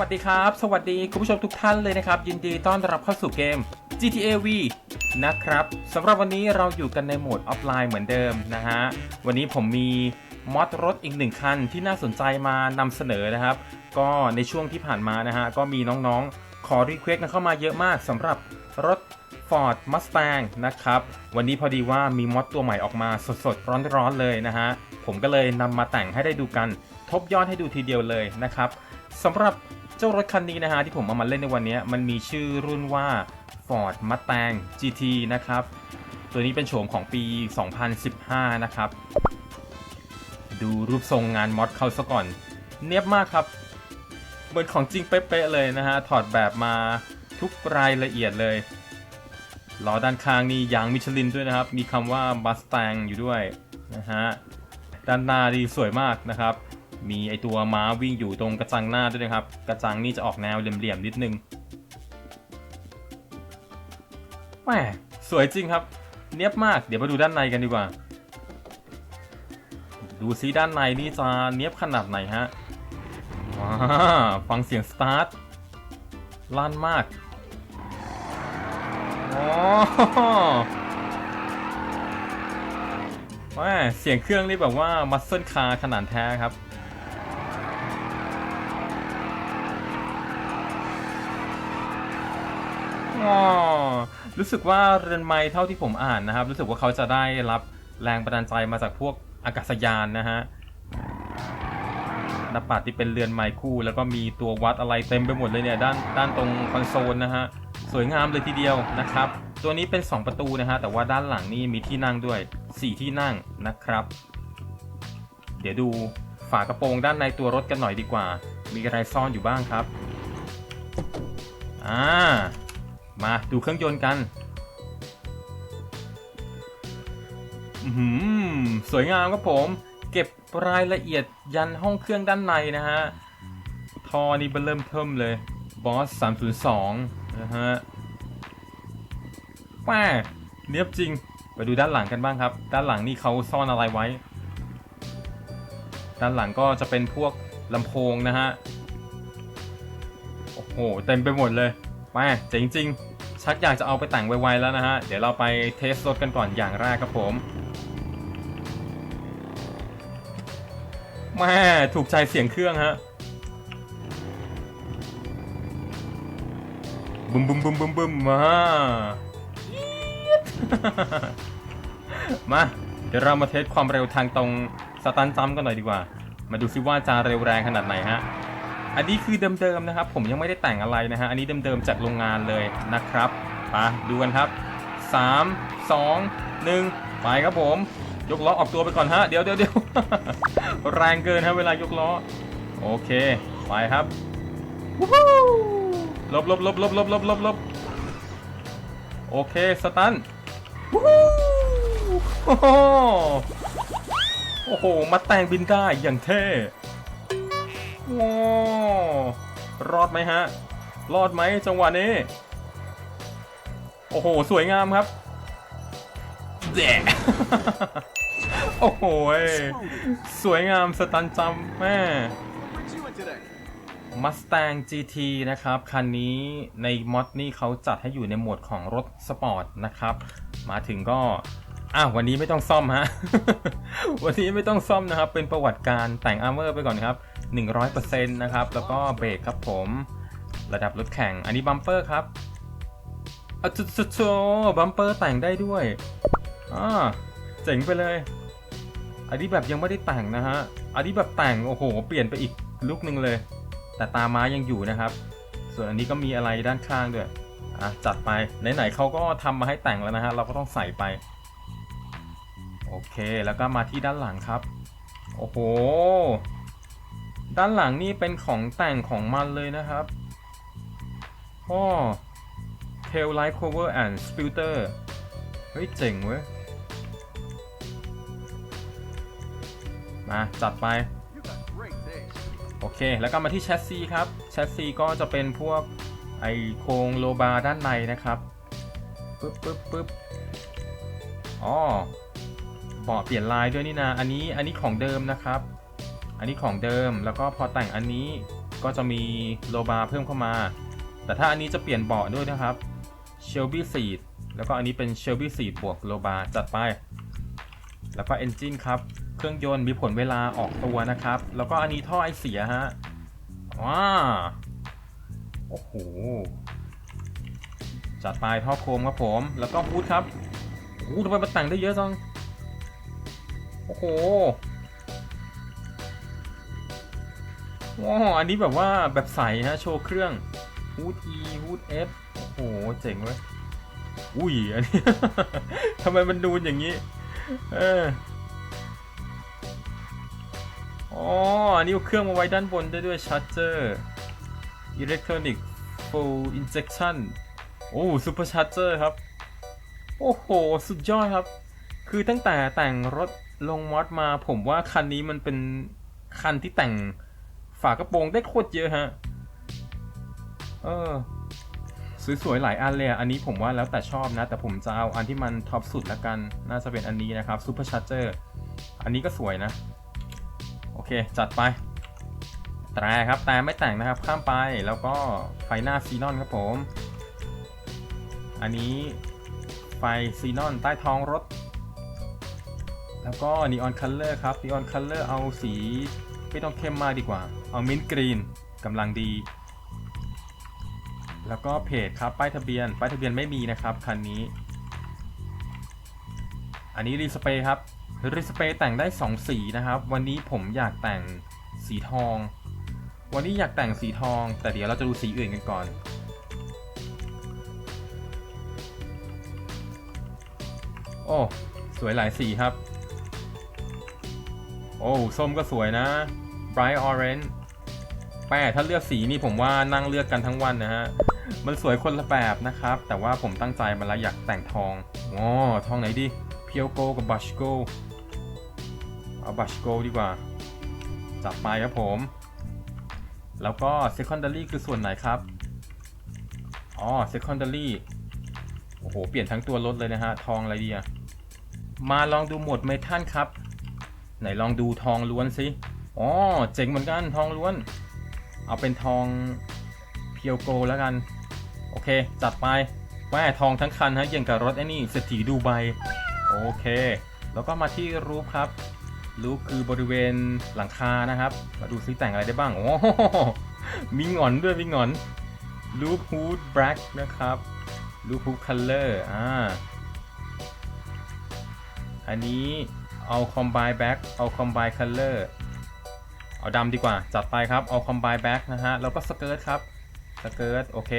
วัสดีครับ สวัสดีคุณผู้ชมทุกท่านเลยนะครับ ยินดีต้อนรับเข้าสู่เกม GTA V นะครับสำหรับวันนี้เราอยู่กันในโหมดออฟไลน์เหมือนเดิมนะฮะ วันนี้ผมมีมอดรถอีกหนึ่งคันที่น่าสนใจมานำเสนอนะครับ ก็ในช่วงที่ผ่านมานะฮะ ก็มีน้องๆ ขอรีเควสต์กันเข้ามาเยอะมากสำหรับรถ Ford Mustang นะครับ วันนี้พอดีว่ามีมอดตัวใหม่ออกมาสดๆ ร้อนๆเลยนะฮะ ผมก็เลยนำมาแต่งให้ได้ดูกัน ทบยอดให้ดูทีเดียวเลยนะครับสำหรับ เจ้ารถคันนี้นะฮะที่ผมเอามาเล่นในวันนี้มันมีชื่อรุ่นว่า Ford Mustang GT นะครับ ตัวนี้เป็นโฉมของปี 2015 นะครับ ดูรูปทรงงานมอดเขาซะก่อน เนียบมากครับ เหมือนของจริงเป๊ะๆเลยนะฮะ ถอดแบบมาทุกรายละเอียดเลยล้อด้านข้างนี่ยางมิชลินด้วยนะครับ มีคำว่า Mustang อยู่ด้วยนะฮะ ด้านหน้าดีสวยมากนะครับ มีไอตัวม้าวิ่งอยู่ตรงกระจังหน้าด้วยนะครับ กระจังนี่จะออกแนวเหลี่ยมๆนิดนึงแหมสวยจริงครับ เนียบมาก เดี๋ยวมาดูด้านในกันดีกว่า ดูซิด้านในนี่จะเนียบขนาดไหนฮะว้าฟังเสียงสตาร์ทลั่นมากอ๋อแหมเสียงเครื่องนี่แบบว่ามัสเซิลคาร์ขนาดแท้ครับ อ๋อรู้สึกว่าเรือนไม้เท่าที่ผมอ่านนะครับ รู้สึกว่าเขาจะได้รับแรงบันดาลใจมาจากพวกอากาศยานนะฮะหน้าปัดที่เป็นเรือนไม้คู่ แล้วก็มีตัววัดอะไรเต็มไปหมดเลยเนี่ยด้านด้านตรงคอนโซลนะฮะสวยงามเลยทีเดียวนะครับ ตัวนี้เป็น 2 ประตูนะฮะแต่ว่าด้านหลังนี่มีที่นั่งด้วย 4 ที่นั่งนะครับ เดี๋ยวดูฝากระโปรงด้านในตัวรถกันหน่อยดีกว่า มีอะไรซ่อนอยู่บ้างครับ อ่า มาดูเครื่องยนต์กันหือสวยงามครับผม เก็บรายละเอียดยันห้องเครื่องด้านในนะฮะทอนี่เร์เริ่มเทิมเลยบอส 302 นะฮะแม่เนียบจริง ไปดูด้านหลังกันบ้างครับ ด้านหลังนี่เขาซ่อนอะไรไว้ ด้านหลังก็จะเป็นพวกลำโพงนะฮะ โอ้โห เต็มไปหมดเลยแม่เจ๋งจริง ชักอยากจะเอาไปแต่งไวๆแล้วนะฮะ เดี๋ยวเราไปเทสรถกันก่อนอย่างแรกครับผมแม่ถูกใจเสียงเครื่องฮะบึมบึมบึมบึมบึมมา มา เดี๋ยวเรามาเทสความเร็วทางตรงสตันจัมกันหน่อยดีกว่า มาดูซิว่าจะเร็วแรงขนาดไหนฮะ อันนี้คือเดิมๆนะครับ ผมยังไม่ได้แต่งอะไรนะฮะ อันนี้เดิมๆจากโรงงานเลยนะครับมาดูกันครับ 3 2 1ไปครับผม ยกล้อออกตัวไปก่อนฮะ เดี๋ยวเดี๋ยวเดี๋ยวแรงเกินฮะเวลายกล้อ โอเค ไปครับวู้ฮู้ลบลบลบลบลบลบลบลบโอเค สตันวู้ฮู้โอโหโอ้โห มาแต่งบินได้อย่างเท่ ว้รอดไหมฮะ รอดไหมจังหวะนี้ โอ้โห สวยงามครับแดโอ้โห สวยงามสตันจำแม่ brings you in today? Mustang GT นะครับ คันนี้ในมอดนี่เขาจัดให้อยู่ในโหมดของรถสปอร์ตนะครับ มาถึงก็อ้าววันนี้ไม่ต้องซ่อมฮะ วันนี้ไม่ต้องซ่อมนะครับ เป็นประวัติการแต่งอาร์เมอร์ไปก่อนครับ 100%นะครับ แล้วก็เบรกครับผม ระดับรถแข่ง อันนี้บัมเปอร์ครับอจุดจุดโบัมเปอร์แต่งได้ด้วยอ่าเจ๋งไปเลย อันนี้แบบยังไม่ได้แต่งนะฮะ อันนี้แบบแต่ง โอ้โห เปลี่ยนไปอีกลุกหนึ่งเลย แต่ตาม้ายังอยู่นะครับ ส่วนอันนี้ก็มีอะไรด้านข้างด้วย อะ จัดไป ไหนๆเขาก็ทำมาให้แต่งแล้วนะฮะ เราก็ต้องใส่ไป โอเค แล้วก็มาที่ด้านหลังครับ โอ้โห ด้านหลังนี่เป็นของแต่งของมันเลยนะครับอ้อ tail light cover and filter เฮ้ย เจ๋งเว้ย มา จัดไป โอเค แล้วก็มาที่แชสซีครับ แชสซีก็จะเป็นพวกไอโครงโลบาร์ด้านในนะครับ ปึ๊บปึ๊บปึ๊บอ๋อเบาะเปลี่ยนลายด้วยนี่นะ อันนี้ อันนี้ของเดิมนะครับ อันนี้ของเดิมแล้วก็พอแต่งอันนี้ก็จะมีโลบาเพิ่มเข้ามา แต่ถ้าอันนี้จะเปลี่ยนเบาะด้วยนะครับเชลบี้ซีดแล้วก็อันนี้เป็นเชลบี้ซีดบวกโลบาจัดไป แล้วก็เอนจินครับ เครื่องยนต์มีผลเวลาออกตัวนะครับ แล้วก็อันนี้ท่อไอเสียฮะว้าโอ้โห จัดไปท่อโคมครับผม แล้วก็ฮูดครับโอ้โหทำไมมันแต่งได้เยอะจัง โอ้โห ว้าวอันนี้แบบว่าแบบใสฮะโชว์เครื่องฮูด E ฮูด F โอ้โห เจ๋งเว้ยอุ้ย อันนี้ ทำไมมันดูนอย่างนี้ เอออ๋ออันนี้เอาเครื่องมาไว้ด้านบนได้ด้วยชาร์เจอร์ Electronic Full Injection โอ้ซูเปอร์ชาร์เจอร์ครับ โอ้โห สุดยอดครับ คือตั้งแต่แต่งรถลงมอดมาผมว่าคันนี้มันเป็นคันที่แต่ง ฝากระโปรงได้โคตรเยอะฮะ เออ สวยๆหลายอันเลยอะอันนี้ผมว่าแล้วแต่ชอบนะ แต่ผมจะเอาอันที่มันท็อปสุดละกัน น่าจะเป็นอันนี้นะครับซูเปอร์ชาร์เจอร์อันนี้ก็สวยนะ โอเค จัดไป แต่ครับ แต่ไม่แต่งนะครับ ข้ามไปแล้วก็ไฟหน้าซีนอนครับผม อันนี้ไฟซีนอนใต้ท้องรถ แล้วก็นีออนคัลเลอร์ครับนีออนคัลเลอร์เอาสี ไม่ต้องเข้มมากดีกว่า เอามินกรีนกำลังดี แล้วก็เพจครับป้ายทะเบียน ป้ายทะเบียนไม่มีนะครับคันนี้ อันนี้รีสเปย์ครับรีสเปย์แต่งได้ 2 สีนะครับ วันนี้ผมอยากแต่งสีทอง วันนี้อยากแต่งสีทอง แต่เดี๋ยวเราจะดูสีอื่นกันก่อนโอ้สวยหลายสีครับ โอ้ส้มก็สวยนะ bright orange แม่ถ้าเลือกสีนี่ผมว่านั่งเลือกกันทั้งวันนะฮะ มันสวยคนละแบบนะครับ แต่ว่าผมตั้งใจมาแล้วอยากแต่งทองอ๋อทองไหนดี เพียวโกกับบัชโกเอาบัชโกดีกว่า จับไปครับผม แล้วก็ secondary คือส่วนไหนครับ อ๋อ secondary โอ้โห เปลี่ยนทั้งตัวรถเลยนะฮะ ทองอะไรดีอะมาลองดูหมดเมทัลครับ ไหนลองดูทองล้วนสิอ๋อเจ๋งเหมือนกันทองล้วน เอาเป็นทองเพียวโกแล้วกัน โอเค จัดไปแม่ทองทั้งคันฮะย่งกับรถไอ้นี่เศรษฐีดูไบโอเค แล้วก็มาที่รูปครับ รูปคือบริเวณหลังคานะครับ มาดูซิแต่งอะไรได้บ้างโอ้โหมีหงอนด้วยมีหงอนรูปฮูดแบล็กนะครับรูปฮูดคัลเลอร์อ่าอันนี้ เอาคอมไบแบ็กเอาคอมไบคัลเลอร์เอาดำดีกว่า จัดไปครับ เอาคอมไบแบ็กนะฮะ แล้วก็สเกิร์ตครับ สเกิร์ตโอเค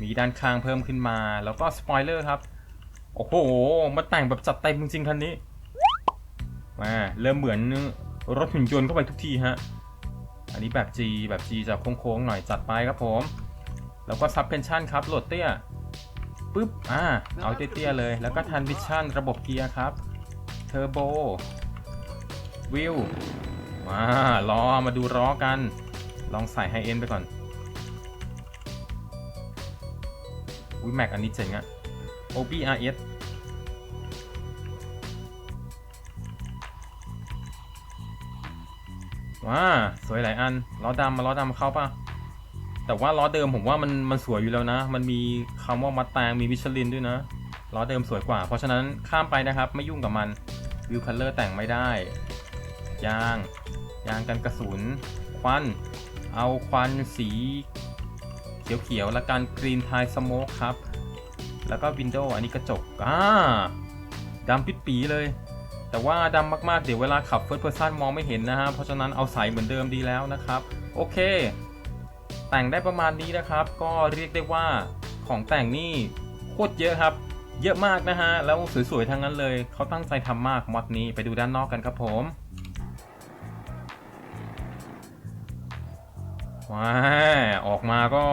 มีด้านข้างเพิ่มขึ้นมา แล้วก็สปอยเลอร์ครับ โอ้โหมาแต่งแบบจัดเต็มจริงๆคันนี้ มาเริ่มเหมือนรถหุ่นยนต์เข้าไปทุกทีฮะ อันนี้แบบ G แบบ G จะโค้งๆหน่อยจัดไปครับผม แล้วก็ซับเพนชั่นครับโหลดเตี้ยปึ๊บ อ่า เอาเตี้ยๆเลย แล้วก็ทันวิชั่นระบบเกียร์ครับ เทอร์โบวิวมาล้อมาดูล้อกัน ลองใส่ไฮเอ็นไปก่อนอุ้ยแม็กอันนี้เจ๋งอะ OBRS ว้าสวยหลายอันล้อดำมาล้อดำเข้าป่ะ แต่ว่าล้อเดิมผมว่ามันมันสวยอยู่แล้วนะ มันมีคำว่ามัดแตงมีมิชลินด้วยนะล้อเดิมสวยกว่า เพราะฉะนั้นข้ามไปนะครับไม่ยุ่งกับมัน วิวคัลเลอร์แต่งไม่ได้ ยาง ยางกันกระสุน ควัน เอาควันสีเขียวๆและการกรีนไทสโมกครับ แล้วก็วินโดว์อันนี้กระจก อ่าดำปิดปีเลย แต่ว่าดำมากๆ เดี๋ยวเวลาขับเฟิร์สเพอร์ซันมองไม่เห็นนะฮะ เพราะฉะนั้นเอาใสเหมือนเดิมดีแล้วนะครับ โอเค แต่งได้ประมาณนี้นะครับ ก็เรียกได้ว่าของแต่งนี่โคตรเยอะครับ เยอะมากนะฮะ แล้วสวยๆทั้งนั้นเลย เขาตั้งใจทำมากมอดนี้ไปดูด้านนอกกันครับผม ว้าออกมาก็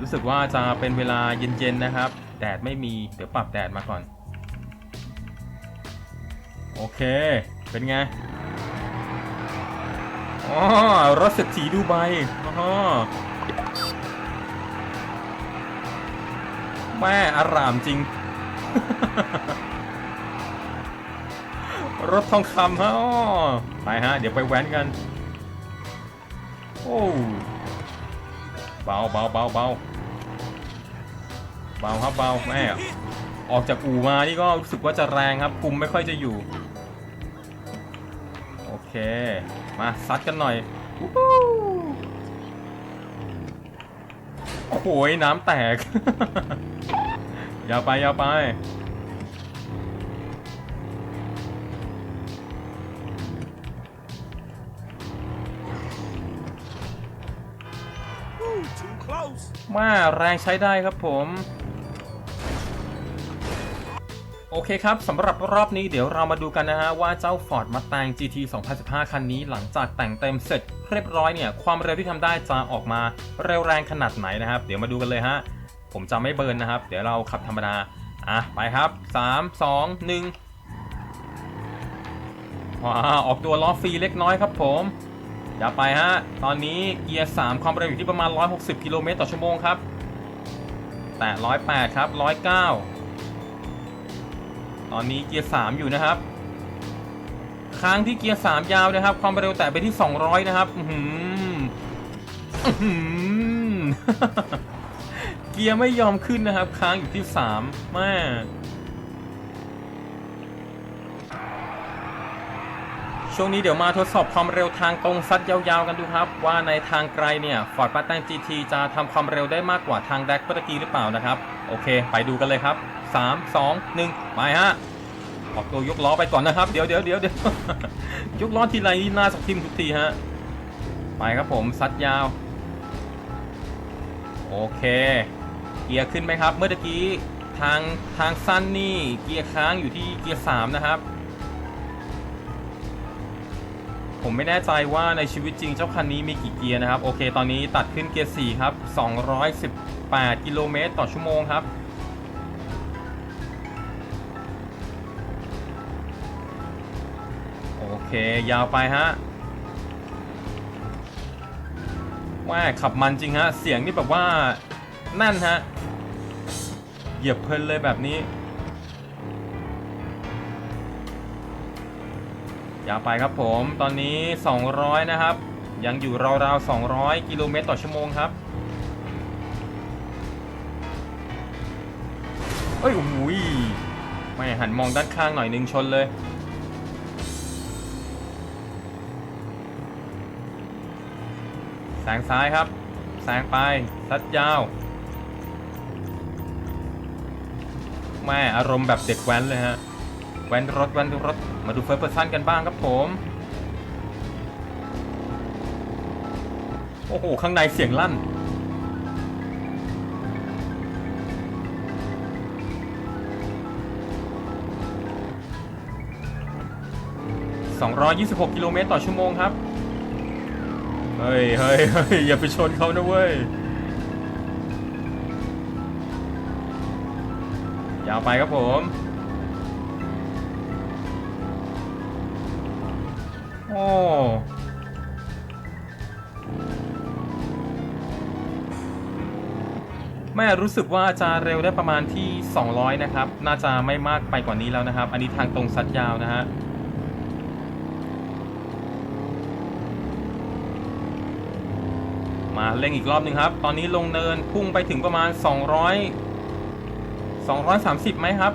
รู้สึกว่าจะเป็นเวลาเย็นๆนะครับ แดดไม่มี เดี๋ยวปรับแดดมาก่อน โอเค เป็นไงอ๋อรถเศรษฐีดูไบอ๋อแม่อารามจริง รถทองคำฮะไปฮะ เดี๋ยวไปแว้นกัน โอ้เบาเบาเบาเบาเบาครับเบาแม่ออกจากอู่มานี่ก็รู้สึกว่าจะแรงครับคุมไม่ค่อยจะอยู่ โอเค มาซัดกันหน่อยวู้ฮู้โอ้โหน้ำแตก ย่าไปย่าไป มาแรงใช้ได้ครับผม โอเคครับสำหรับรอบนี้เดี๋ยวเรามาดูกันนะฮะ ว่าเจ้า Ford Mustang GT 2015 คันนี้หลังจากแต่งเต็มเสร็จเรียบร้อยเนี่ย ความเร็วที่ทำได้จะออกมาเร็วแรงขนาดไหนนะครับ เดี๋ยวมาดูกันเลยฮะ ผมจะไม่เบิร์นนะครับ เดี๋ยวเราขับธรรมดา อะ ไปครับ 3 2 1ว้าออกตัวล้อฟรีเล็กน้อยครับผมอย่าไปฮะ ตอนนี้เกียร์ 3 ความเร็วอยู่ที่ประมาณ 160 กิโลเมตรต่อชั่วโมงครับ แต่ 108 ครับ 109 ตอนนี้เกียร์ 3 อยู่นะครับ ค้างที่เกียร์ 3 ยาวนะครับ ความเร็วแตะไปที่ 200 นะครับ อื้อหืออื้อหือ เกียร์ไม่ยอมขึ้นนะครับ ค้างอยู่ที่3แม่ช่วงนี้เดี๋ยวมาทดสอบความเร็วทางตรงซัดยาวๆกันดูครับ ว่าในทางไกลเนี่ย Ford Mustang GT จะทำความเร็วได้มากกว่าทางแดกเมื่อกี้หรือเปล่านะครับ โอเค ไปดูกันเลยครับ 3 2 1 ไปฮะออกตัวยกล้อไปก่อนนะครับ เดี๋ยวเดี๋ยวเดี๋ยวเดี๋ยวยกล้อทีไรนี่หน้าสักทิมทุกทีฮะไปครับผมซัดยาว โอเค เกียร์ขึ้นไหมครับ เมื่อกี้ทางทางสั้นนี่เกียร์ค้างอยู่ที่เกียร์3นะครับ ผมไม่แน่ใจว่าในชีวิตจริงเจ้าคันนี้มีกี่เกียร์นะครับ โอเค ตอนนี้ตัดขึ้นเกียร์4ครับ 218 กิโลเมตรต่อชั่วโมงครับโอเค ยาวไปฮะว่าขับมันจริงฮะ เสียงนี่แบบว่า นั่นฮะ เหยียบเพลินเลยแบบนี้ยาไปครับผมตอนนี้ 200 นะครับ ยังอยู่ราวๆ 200 กิโลเมตรต่อชั่วโมงครับ เอ้ยโอ้โหยไม่หันมองด้านข้างหน่อยนึงชนเลยแสงซ้ายครับ แสงไปซัดยาว ม่อารมณ์แบบเด็กแว้นเลยฮะ แว้นรถแว้นรถ มาดูเฟิร์สเพอร์ซันกันบ้างครับผม โอ้โห ข้างในเสียงลั่น 226 กิโลเมตรต่อชั่วโมงครับ เฮ้ยเฮ้ยเฮ้ยอย่าไปชนเขานะเว้ยาวไปครับผมโอ้แม่รู้สึกว่าจะเร็วได้ประมาณที่ 200 นะครับ น่าจะไม่มากไปกว่านี้แล้วนะครับ อันนี้ทางตรงซัดยาวนะฮะมาเร่งอีกรอบหนึ่งครับ ตอนนี้ลงเนินพุ่งไปถึงประมาณ 200 230ไหมครับ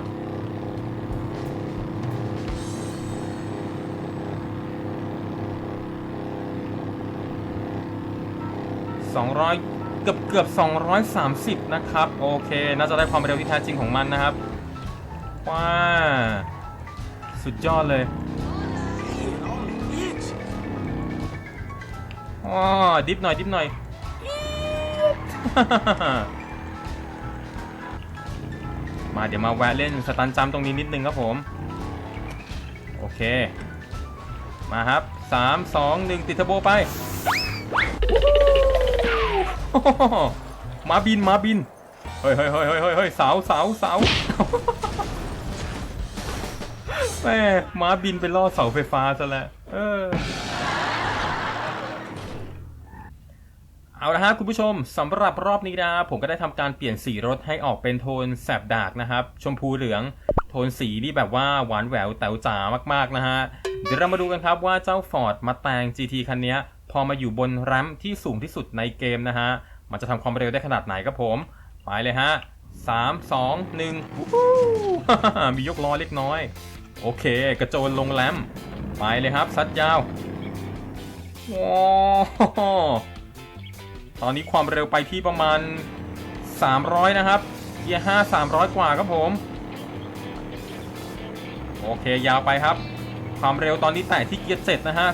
200 เกือบเกือบ 230 นะครับ โอเค น่าจะได้ความเร็วที่แท้จริงของมันนะครับ ว้า สุดยอดเลยอ๋อดิฟหน่อย ดิฟหน่อย มาเดี๋ยวมาแวะเล่นสตันจัมตรงนี้นิดนึงครับผม โอเค มาครับ 3 2 1 ติดเทอร์โบไป มาบินมาบิน เฮ้ยเฮ้ยเฮ้ยเฮ้ยเฮ้ยเสาเสาเสาแม่ม้าบินไปล่อเสาไฟฟ้าซะแล้วเออ เอาละฮะคุณผู้ชมสำหรับรอบนี้นะผมก็ได้ทำการเปลี่ยนสีรถให้ออกเป็นโทนแสบดากนะครับ ชมพูเหลือง โทนสีนี่แบบว่าหวานแหววแต๋วจ๋ามากๆนะฮะเดี๋ยวเรามาดูกันครับว่าเจ้า Ford Mustang GT คันนี้พอมาอยู่บนแรมที่สูงที่สุดในเกมนะฮะ มันจะทำความเร็วได้ขนาดไหนครับผม ไปเลยฮะสามสองหนึ่งมียกล้อเล็กน้อย โอเค กระโจนลงแรมไปเลยครับซัดยาวว้ ตอนนี้ความเร็วไปที่ประมาณ 300 นะครับ เกียร์5 300 กว่าครับผม โอเคยาวไปครับ ความเร็วตอนนี้แตะที่เกียร์7นะฮะ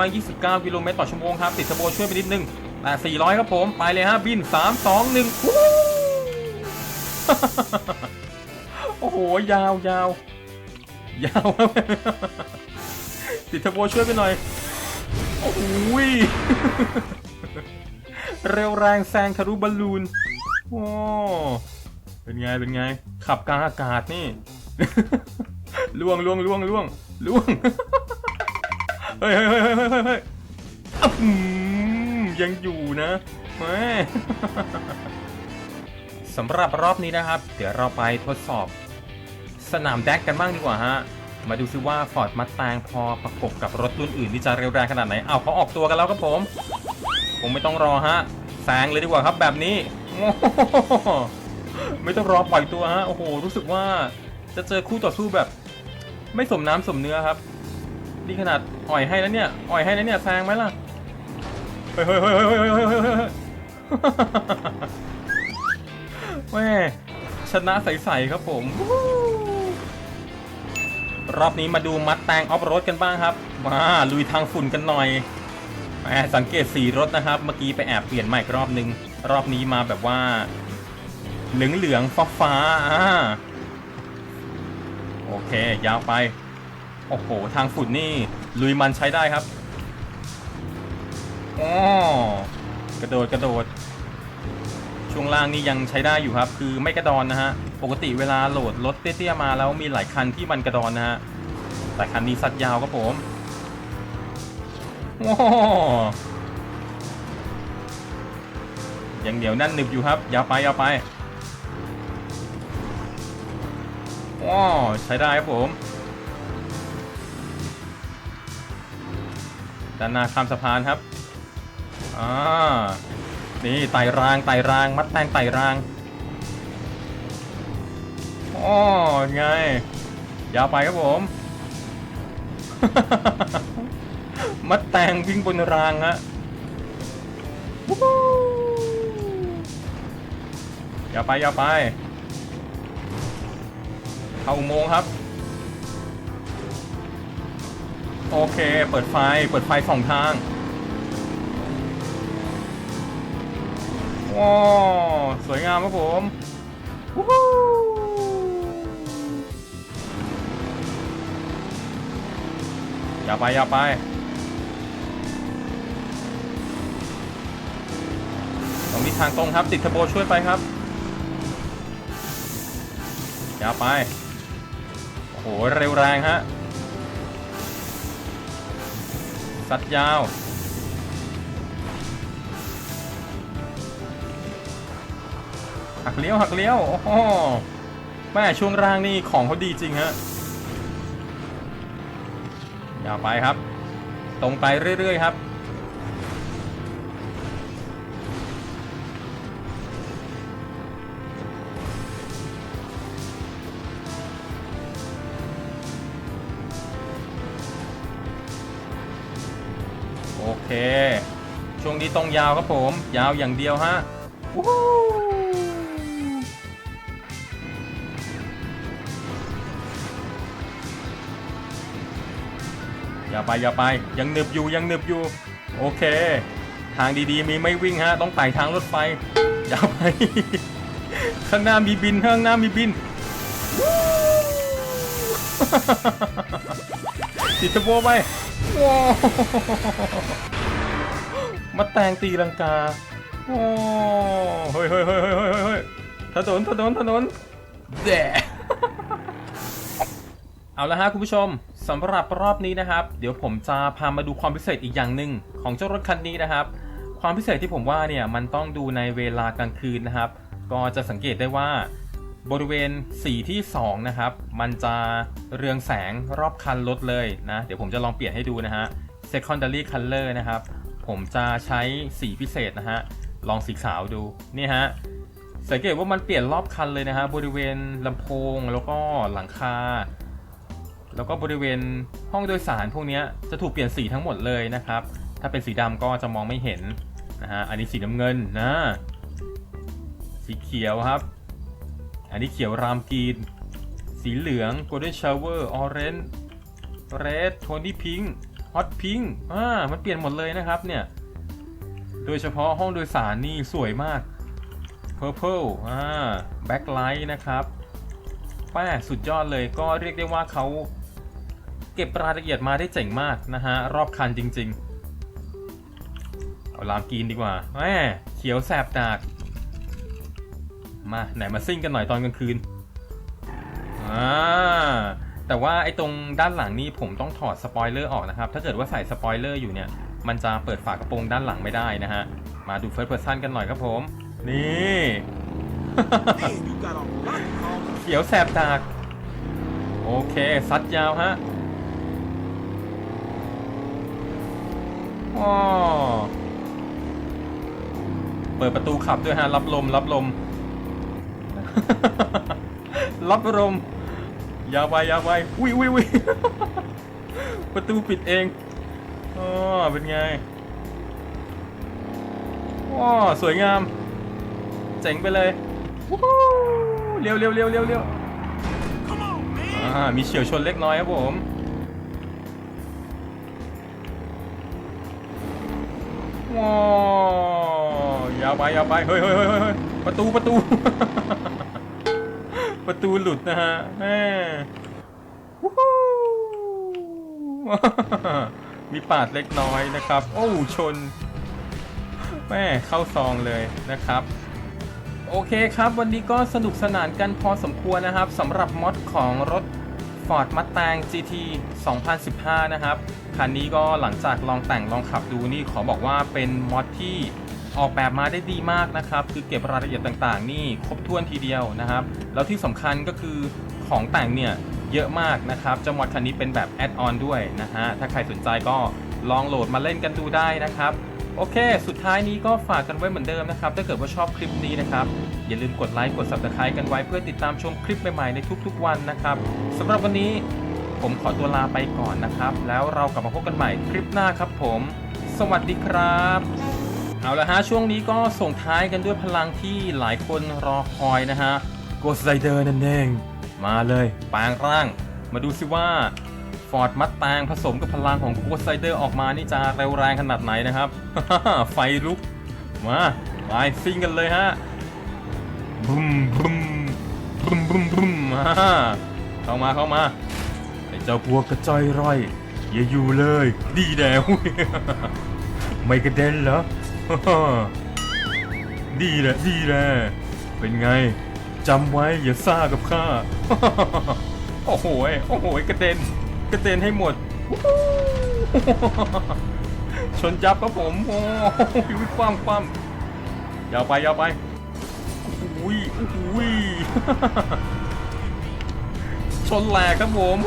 329 กิโลเมตรต่อชั่วโมงครับ ติดเทอร์โบช่วยไปนิดนึงแต่ 400 ครับผม ไปเลยฮะ บิน 3 2 1 โอ้โห ยาวยาวยาวครับติดเทอร์โบช่วยไปหน่อย โอ้ย เร็วแรงแซงทะลุบอลลูน โอ้ เป็นไง เป็นไง ขับกลางอากาศนี่ ล่วงล่วงล่วงล่วงล่วง เฮ้ยเฮ้ยเฮ้ยเฮ้ยเฮ้ยเฮ้ยอืมยังอยู่นะแมสำหรับรอบนี้นะครับ เดี๋ยวเราไปทดสอบ สนามแดกกันบ้างดีกว่าฮะ มาดูซิว่า Ford Mustang พอประกบกับรถรุ่นอื่นที่จะเร็วแรงขนาดไหน เอาเขาออกตัวกันแล้วครับผม ผมไม่ต้องรอฮะแสงเลยดีกว่าครับแบบนี้ ไม่ต้องรอปล่อยตัวฮะ โอ้โห รู้สึกว่าจะเจอคู่ต่อสู้แบบ ไม่สมน้ำสมเนื้อครับ นี่ขนาดอ่อยให้แล้วเนี่ย อ่อยให้แล้วเนี่ยแซงไหมล่ะ เฮ้ยเฮ้ยเฮ้ยเฮ้ยเฮ้ยเฮ้ยเฮ้ยแม่ชนะใสๆครับผม รอบนี้มาดูมัดแตงออฟโรดกันบ้างครับ มาลุยทางฝุ่นกันหน่อย แหมสังเกตสีรถนะครับ เมื่อกี้ไปแอบเปลี่ยนใหม่รอบนึง รอบนี้มาแบบว่า เหลืองเหลืองฟ้าฟ้าอ่าโอเค ยาวไป โอ้โห ทางฝุ่นนี่ ลุยมันใช้ได้ครับอ๋อกระโดดกระโดด ช่วงล่างนี่ยังใช้ได้อยู่ครับ คือไม่กระดอนนะฮะ ปกติเวลาโหลดรถเตี้ยๆมาแล้วมีหลายคันที่มันกระดอนนะฮะ แต่คันนี้สัดยาวครับผม โอ้ยังเหนียวแน่นหนึบอยู่ครับ อย่าไปอย่าไปว้าใช้ได้ครับผม ด้านหน้าข้ามสะพานครับ อ่า นี่ไต่รางไต่ราง มัดแตงไต่รางอ๋อไง ยาวไปครับผม มัดแตงวิ่งบนรางฮะวู้ฮู้ยาไปอย่าไป เข้าอุโมงค์ครับ โอเค เปิดไฟ เปิดไฟสองทาง ว้าวสวยงามครับผมวู้ฮู้อย่าไปอย่าไป ตรงนี้ทางตรงครับติดเทอร์โบช่วยไปครับอย่าไป โอ้โห เร็วแรงฮะสัดยาว หักเลี้ยว หักเลี้ยว โอ้โห แม่ช่วงล่างนี่ของเขาดีจริงฮะอย่าไปครับ ตรงไปเรื่อย ๆ ครับ เค ช่วงนี้ตรงยาวครับผม ยาวอย่างเดียวฮะอย่าไปอย่าไป ยังหนึบอยู่ยังหนึบอยู่ โอเค ทางดีๆ มีไม่วิ่งฮะ ต้องไต่ทางรถไฟ อย่าไป ข้างหน้ามีบิน ข้างหน้ามีบินติดตะโบไปว้าว มาแตงตีลังกา โอ้เฮ้ยเฮ้ยเฮ้ยเฮ้ยเฮ้ยเฮ้ยถนนถนนถนนแดะเอาละฮะคุณผู้ชมสำหรับรอบนี้นะครับ เดี๋ยวผมจะพามาดูความพิเศษอีกอย่างหนึ่งของเจ้ารถคันนี้นะครับ ความพิเศษที่ผมว่าเนี่ยมันต้องดูในเวลากลางคืนนะครับ ก็จะสังเกตได้ว่าบริเวณสีที่2นะครับ มันจะเรืองแสงรอบคันรถเลยนะ เดี๋ยวผมจะลองเปลี่ยนให้ดูนะฮะ secondary color นะครับ ผมจะใช้สีพิเศษนะฮะ ลองสีขาวดูนี่ฮะสังเกตว่ามันเปลี่ยนรอบคันเลยนะฮะบริเวณลำโพงแล้วก็หลังคา แล้วก็บริเวณห้องโดยสารพวกนี้จะถูกเปลี่ยนสีทั้งหมดเลยนะครับ ถ้าเป็นสีดำก็จะมองไม่เห็นนะฮะอันนี้สีน้ำเงินนะสีเขียวครับ อันนี้เขียวรามกรีน สีเหลือง golden shower orange red tony pink hot pink อ่ามันเปลี่ยนหมดเลยนะครับเนี่ย โดยเฉพาะห้องโดยสารนี่สวยมาก purple อ่า backlight นะครับแป้สุดยอดเลยก็เรียกได้ว่าเขาเก็บรายละเอียดมาได้เจ๋งมากนะฮะ รอบคันจริง ๆ เอาลามกรีนดีกว่าแหมเขียวแสบดาก มา ไหนมาซิ่งกันหน่อยตอนกลางคืน อ่า แต่ว่าไอ้ตรงด้านหลังนี่ผมต้องถอดสปอยเลอร์ออกนะครับ ถ้าเกิดว่าใส่สปอยเลอร์อยู่เนี่ย มันจะเปิดฝากระโปรงด้านหลังไม่ได้นะฮะ มาดูเฟิร์สเพ s ร n กันหน่อยครับผม นี่เขียวแสบดาก โอเค ซัดยาวฮะว้าเปิดประตูขับด้วยฮะ รับลม รับลม รับลม ยาวไปยาวไปอุ้ยอุ้ยอุ้ยประตูปิดเองอ๋อเป็นไงว้าสวยงาม เจ๋งไปเลยวู้ฮู้เร็วเร็วเร็วเร็วเร็วอ่ามีเฉียวชนเล็กน้อยครับผมว้าวยาวไปยาวไป เฮ้ยเฮ้ยเฮ้ยเฮ้ยประตูประตู ประตูหลุดนะฮะแม่วู้ฮู้มีปาดเล็กน้อยนะครับ โอ้ชน แม่เข้าซองเลยนะครับโอเคครับ วันนี้ก็สนุกสนานกันพอสมควรนะครับสำหรับมอดของรถ Ford Mustang GT 2015 นะครับ คันนี้ก็หลังจากลองแต่งลองขับดูนี่ขอบอกว่าเป็นมอดที่ ออกแบบมาได้ดีมากนะครับ คือเก็บรายละเอียดต่างๆ นี่ครบถ้วนทีเดียวนะครับ แล้วที่สำคัญก็คือของแต่งเนี่ยเยอะมากนะครับจ้ามอดคันนี้เป็นแบบแอดออนด้วยนะฮะ ถ้าใครสนใจก็ลองโหลดมาเล่นกันดูได้นะครับ โอเค สุดท้ายนี้ก็ฝากกันไว้เหมือนเดิมนะครับ ถ้าเกิดว่าชอบคลิปนี้นะครับ อย่าลืมกดไลค์ กด subscribe กันไว้เพื่อติดตามชมคลิปใหม่ๆในทุกๆวันนะครับสำหรับวันนี้ผมขอตัวลาไปก่อนนะครับ แล้วเรากลับมาพบกันใหม่คลิปหน้าครับผม สวัสดีครับ เอาละฮะ ช่วงนี้ก็ส่งท้ายกันด้วยพลังที่หลายคนรอคอยนะฮะ Ghost Rider นั่นเอง มาเลยปลงร่าง มาดูสิว่า Ford Mustang ผสมกับพลังของ Ghost Rider ออกมานี่จะเร็วแรงขนาดไหนนะครับ ไฟลุก มาไปซิ่งกันเลยฮะบึมบึมบึมบึมบึมมาเข้ามาเข้ามาไอ้เจ้าพวกกระจอยร่อย อย่าอยู่เลย ดีแดวไม่กระเด็นเหรอ ดีแหละดีแหละเป็นไงจำไว้อย่าซ่ากับข้า โอ้โหโอ้โหกระเด็นกระเด็นให้หมด ชนจับครับผมโอ้ยคว่ำคว่ำยาวไปยาวไปอุ้ยอุ้ยชนแหลกครับผม